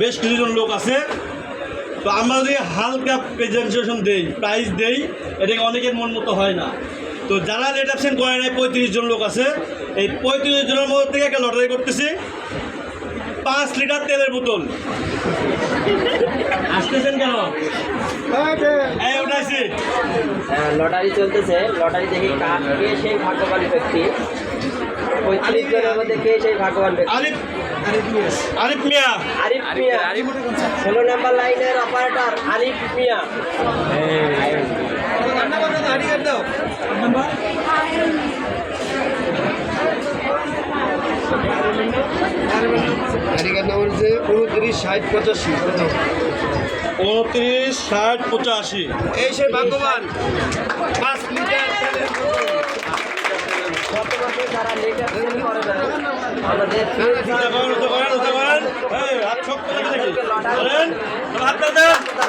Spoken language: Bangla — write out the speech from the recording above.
বেশ কিছুজন লোক আছে। তো আমরা যদি হালকা প্রেজেন্টেশন দেই প্রাইস দেই এটাকে অনেকের মন মতো হয় না। তো যারা লেট অপশন করে নাই পঁয়ত্রিশ জন লোক আছে। এই পঁয়ত্রিশ জনের মধ্যে থেকে একটা লটারি করতেছি। পাঁচ লিটার তেলের বোতল। আসতেছেন কেন? উঠাইছি। হ্যাঁ, লটারি চলতেছে। লটারি দেখি কার সেই ভাগ্যবান ব্যক্তি। পঁয়ত্রিশ জনের মধ্যে কে সেই ভাগ্যবান আরিফ আরিফ মিয়া। আরিফ মিয়া। ষোলো নাম্বার লাইনের অপারেটর আরিফ মিয়া। হচ্ছে উনত্রিশ ষাট পঁচাশি উনত্রিশ ষাট পঁচাশি এই সেই ভাগ্যবান। পাঁচ লিটার বর্তমানে যারা লেটার সেল করে না আমাদের উঠতে